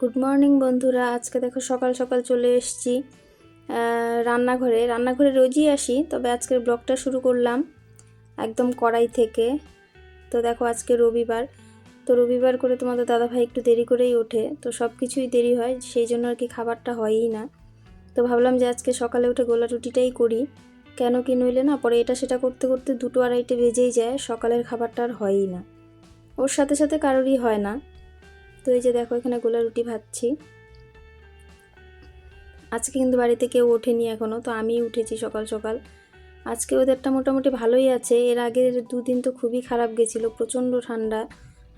Good morning বন্ধুরা। আজকে দেখো সকাল সকাল চলে এসেছি রান্নাঘরে। রান্নাঘরে রোজই আসি, তবে আজকের ব্লগটা শুরু করলাম একদম কড়াই থেকে। তো দেখো, আজকে রবিবার। তো রবিবার করে তোমাদের দাদাভাই একটু দেরি করেই ওঠে, তো সব কিছুই দেরি হয়, সেই জন্য আর কি খাবারটা হয়ই না। তো ভাবলাম যে আজকে সকালে উঠে গোলা রুটিটাই করি। কেন কি নইলে না, পরে এটা সেটা করতে করতে দুটো আড়াইটে বেজেই যায়, সকালের খাবারটা আর হয়ই না। ওর সাথে সাথে কারোরই হয় না। তো এই যে দেখো, এখানে গোলা রুটি ভাজছি। আজকে কিন্তু বাড়িতে কেউ ওঠেনি এখনও তো আমি উঠেছি সকাল সকাল। আজকে ওদেরটা মোটামুটি ভালোই আছে, এর আগের দুদিন তো খুবই খারাপ গেছিল, প্রচণ্ড ঠান্ডা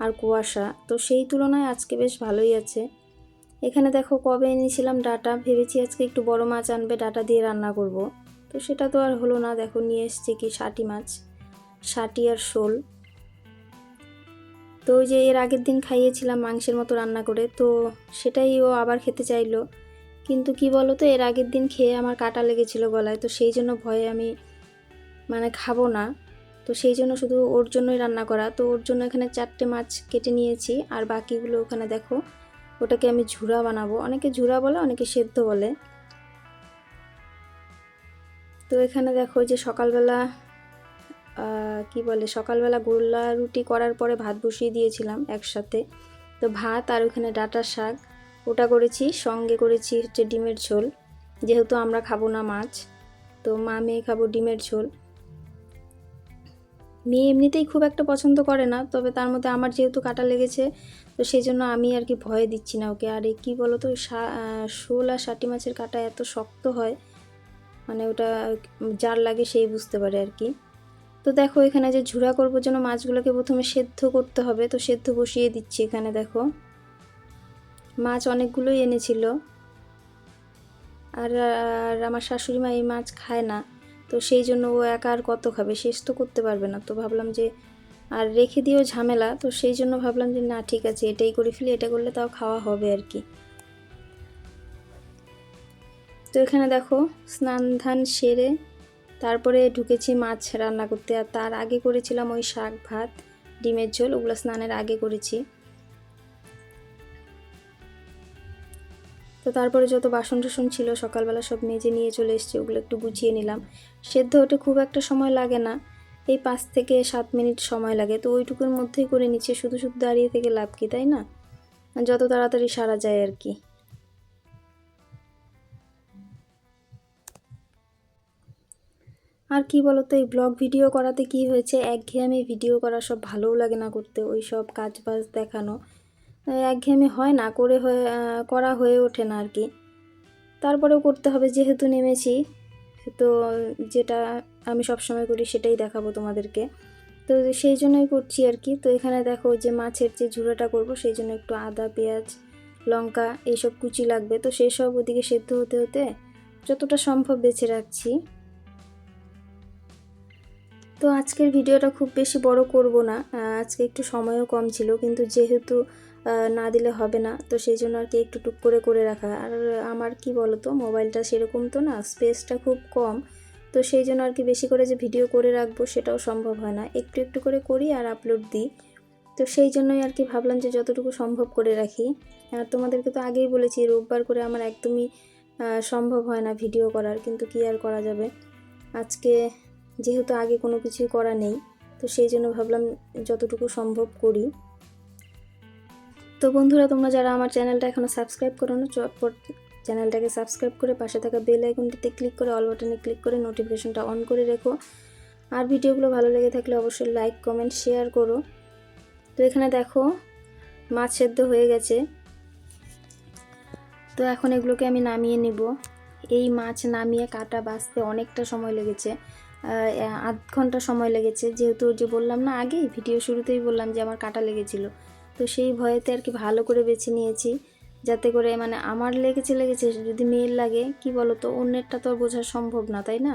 আর কুয়াশা, তো সেই তুলনায় আজকে বেশ ভালোই আছে। এখানে দেখো কবে এনেছিলাম ডাটা, ভেবেছি আজকে একটু বড় মাছ আনবে, ডাটা দিয়ে রান্না করব। তো সেটা তো আর হলো না, দেখো নিয়ে এসছে কি ষাটি মাছ ষাটি আর শোল। তো ওই যে এর আগের দিন খাইয়েছিলাম মাংসের মতো রান্না করে, তো সেটাই ও আবার খেতে চাইলো। কিন্তু কি বলো তো এর আগের দিন খেয়ে আমার কাটা লেগেছিল গলায়, তো সেই জন্য ভয়ে আমি মানে খাব না। তো সেই জন্য শুধু ওর জন্যই রান্না করা। তো ওর জন্য এখানে চারটে মাছ কেটে নিয়েছি, আর বাকিগুলো ওখানে দেখো, ওটাকে আমি ঝুরা বানাবো। অনেকে ঝুরা বলে, অনেকে সেদ্ধ বলে। তো এখানে দেখো যে সকালবেলা কি বলে, সকালবেলা গোল্লা রুটি করার পরে ভাত বসিয়ে দিয়েছিলাম একসাথে। তো ভাত আর ওখানে ডাটার শাক, ওটা করেছি, সঙ্গে করেছি হচ্ছে ডিমের ঝোল। যেহেতু আমরা খাব না মাছ, তো মা মেয়ে খাব ডিমের ঝোল। মেয়ে এমনিতেই খুব একটা পছন্দ করে না, তবে তার মধ্যে আমার যেহেতু কাটা লেগেছে, তো সেই জন্য আমি আর কি ভয় দিচ্ছি না ওকে। আর কি বলো তো শোল আর ষাটি মাছের কাটা এত শক্ত হয় মানে ওটা যার লাগে সেই বুঝতে পারে আর কি। তো দেখো এখানে যে ঝুরা করব জন্য মাছগুলোকে প্রথমে সেদ্ধ করতে হবে, তো সেদ্ধ বসিয়ে দিচ্ছি এখানে দেখো। মাছ অনেকগুলোই এনেছিল। আর আর আমার শাশুড়ি মা এই মাছ খায় না, তো সেই জন্য ও একা আর কত খাবে? শেষ তো করতে পারবে না। তো ভাবলাম যে, আর রেখে দিয়েও ঝামেলা, তো সেই জন্য ভাবলাম যে না, ঠিক আছে, এটাই করে ফেলি, এটা করলে তাও খাওয়া হবে আর কি। তো এখানে দেখো স্নান ধান সেরে তারপরে ঢুকেছি মাছ রান্না করতে আর তার আগে করেছিলাম ওই শাক ভাত, ডিমের ঝোল, ওগুলো স্নানের আগে করেছি। তো তারপরে যত বাসন টাসন ছিল, সকালবেলা সব মেজে নিয়ে চলে এসেছি, ওগুলো একটু গুছিয়ে নিলাম। সেদ্ধ হতে খুব একটা সময় লাগে না, এই পাঁচ থেকে সাত মিনিট সময় লাগে। তো ওইটুকুর মধ্যেই করে নিচ্ছে, শুধু শুধু দাঁড়িয়ে থেকে লাভ কি, তাই না? যত তাড়াতাড়ি সারা যায় আর কি। আর কি বলতো, এই ব্লগ ভিডিও করাতে কি হয়েছে? একঘেয়েমি ভিডিও করা সব ভালোও লাগে না করতে, ওই সব কাজ বাজ দেখানো একঘেয়েমি হয় না, করে হয়ে করা হয়ে ওঠে না আর কি। তারপরেও করতে হবে, যেহেতু নেমেছি, তো যেটা আমি সব সময় করি সেটাই দেখাবো তোমাদেরকে। তো সেই জন্যই করছি আর কি। তো এখানে দেখো যে মাছের যে ঝুড়াটা করব, সেই জন্য একটু আদা, পেঁয়াজ, লঙ্কা, এইসব কুচি লাগবে। তো সেই সব ওদিকে সেদ্ধ হতে হতে যতটা সম্ভব বেছে রাখছি। তো আজকের ভিডিওটা খুব বেশি বড় করব না আজকে একটু সময়ও কম ছিল, কিন্তু যেহেতু না দিলে হবে না, তো সেই জন্য আর কি একটু টুক করে করে রাখা। আর আমার কি বলো তো মোবাইলটা সেরকম তো না, স্পেসটা খুব কম, তো সেই জন্য আর কি বেশি করে যে ভিডিও করে রাখব সেটাও সম্ভব হয় না। একটু একটু করে করি আর আপলোড দিই, তো সেই জন্যই আর কি ভাবলাম যে যতটুকু সম্ভব করে রাখি। আর তোমাদেরকে তো আগেই বলেছি, রোববার করে আমার একদমই সম্ভব হয় না ভিডিও করার, কিন্তু কি আর করা যাবে? আজকে যেহেতু আগে কোনো কিছুই করা নেই, তো সেই জন্য ভাবলাম যতটুকু সম্ভব করি। তো বন্ধুরা, তোমরা যারা আমার চ্যানেলটা এখনও সাবস্ক্রাইব করো না, চটপট চ্যানেলটাকে সাবস্ক্রাইব করে পাশে থাকা বেল আইকনটিতে ক্লিক করে অল বাটনে ক্লিক করে নোটিফিকেশনটা অন করে রেখো। আর ভিডিওগুলো ভালো লেগে থাকলে অবশ্যই লাইক কমেন্ট শেয়ার করো। তো এখানে দেখো, মাছ সেদ্ধ হয়ে গেছে। তো এখন এগুলোকে আমি নামিয়ে নেব। এই মাছ নামিয়ে কাটা বাঁচতে অনেকটা সময় লেগেছে। আধ ঘণ্টা সময় লেগেছে। যেহেতু যে বললাম না আগেই, ভিডিও শুরুতেই বললাম যে আমার কাটা লেগেছিলো। তো সেই ভয়েতে আর কি ভালো করে বেছে নিয়েছি, যাতে করে মানে আমার লেগেছে লেগেছে, যদি মেয়ের লাগে, কি বলো তো অন্যেরটা তো আর বোঝা সম্ভব না, তাই না?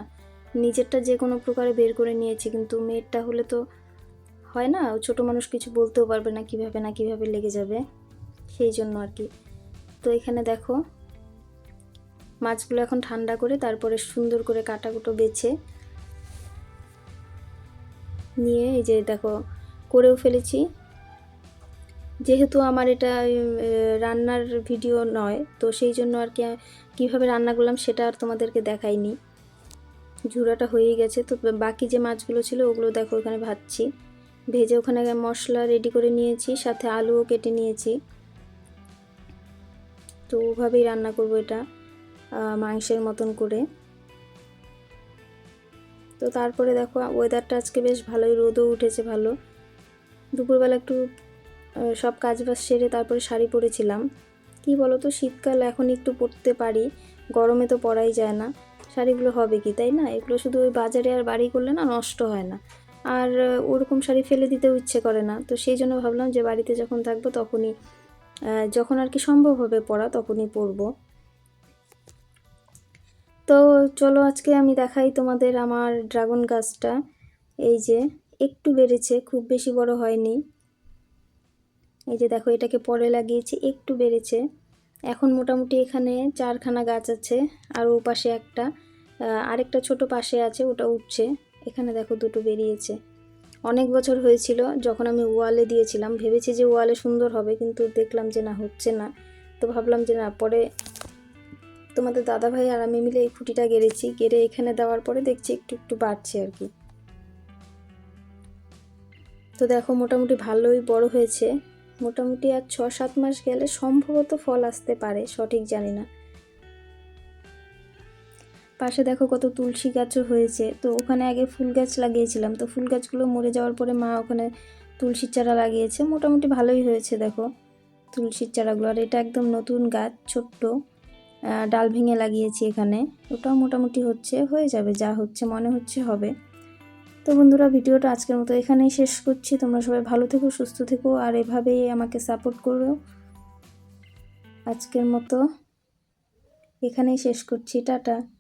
নিজেরটা যে কোনো প্রকারে বের করে নিয়েছি, কিন্তু মেয়েরটা হলে তো হয় না ছোট মানুষ কিছু বলতেও পারবে না কীভাবে না কীভাবে লেগে যাবে, সেই জন্য আর কি। তো এখানে দেখো, মাছগুলো এখন ঠান্ডা করে তারপরে সুন্দর করে কাটাকুটো বেছে নিয়ে এই যে দেখো, করেও ফেলেছি। যেহেতু আমার এটা রান্নার ভিডিও নয়, তো সেই জন্য আর কি, কীভাবে রান্না করলাম সেটা আর তোমাদেরকে দেখাইনি। ঝুড়াটা হয়েই গেছে, তো বাকি যে মাছগুলো ছিল ওগুলো দেখো ওখানে ভাজছি। ভেজে ওখানে মশলা রেডি করে নিয়েছি, সাথে আলুও কেটে নিয়েছি। তো ওভাবেই রান্না করব এটা মাংসের মতন করে। তো তারপরে দেখো ওয়েদারটা আজকে বেশ ভালোই, রোদও উঠেছে ভালো। দুপুরবেলা একটু সব কাজ বাজ সেরে তারপরে শাড়ি পরেছিলাম। কি বলো তো শীতকাল এখন একটু পরতে পারি, গরমে তো পরাই যায় না। শাড়িগুলো হবে কি, তাই না? এগুলো শুধু ওই বাজারে আর বাড়ি করলে না, নষ্ট হয় না। আর ওরকম শাড়ি ফেলে দিতেও ইচ্ছে করে না। তো সেই জন্য ভাবলাম যে, বাড়িতে যখন থাকব তখনই যখন আর কি সম্ভব হবে পরা, তখনই পরবো। তো চলো আজকে আমি দেখাই তোমাদের আমার ড্রাগন গাছটা। এই যে, একটু বেড়েছে, খুব বেশি বড় হয়নি। এই যে দেখো, এটাকে পরে লাগিয়েছি, একটু বেড়েছে। এখন মোটামুটি এখানে চারখানা গাছ আছে, আর ও পাশে একটা আরেকটা ছোট পাশে আছে, ওটা উঠছে। এখানে দেখো দুটো বেরিয়েছে। অনেক বছর হয়েছিল, যখন আমি ওয়ালে দিয়েছিলাম, ভেবেছি যে ওয়ালে সুন্দর হবে, কিন্তু দেখলাম যে না, হচ্ছে না। তো ভাবলাম যে না, পরে তোমাদের দাদা ভাই আর আমি মিলে এই খুঁটিটা গেড়েছি। গেড়ে এখানে দেওয়ার পরে দেখছি একটু একটু বাড়ছে আর কি। তো দেখো, মোটামুটি ভালোই বড় হয়েছে। মোটামুটি আর ছ সাত মাস গেলে সম্ভবত ফল আসতে পারে, সঠিক জানি না। পাশে দেখো কত তুলসী গাছও হয়েছে। তো ওখানে আগে ফুল গাছ লাগিয়েছিলাম। তো ফুল গাছগুলো মরে যাওয়ার পরে মা ওখানে তুলসীর চারা লাগিয়েছে। মোটামুটি ভালোই হয়েছে দেখো, তুলসীর চারাগুলো। আর এটা একদম নতুন গাছ, ছোট্ট। ডাল ভেঙে লাগিয়েছি এখানে। ওটাও মোটামুটি হচ্ছে, হয়ে যাবে, যা হচ্ছে, মনে হচ্ছে, হবে। তো বন্ধুরা, ভিডিওটা আজকের মতো এখানেই শেষ করছি। তোমরা সবাই ভালো থেকো, সুস্থ থেকো, আর এভাবেই আমাকে সাপোর্ট করো। আজকের মতো এখানেই শেষ করছি। টাটা।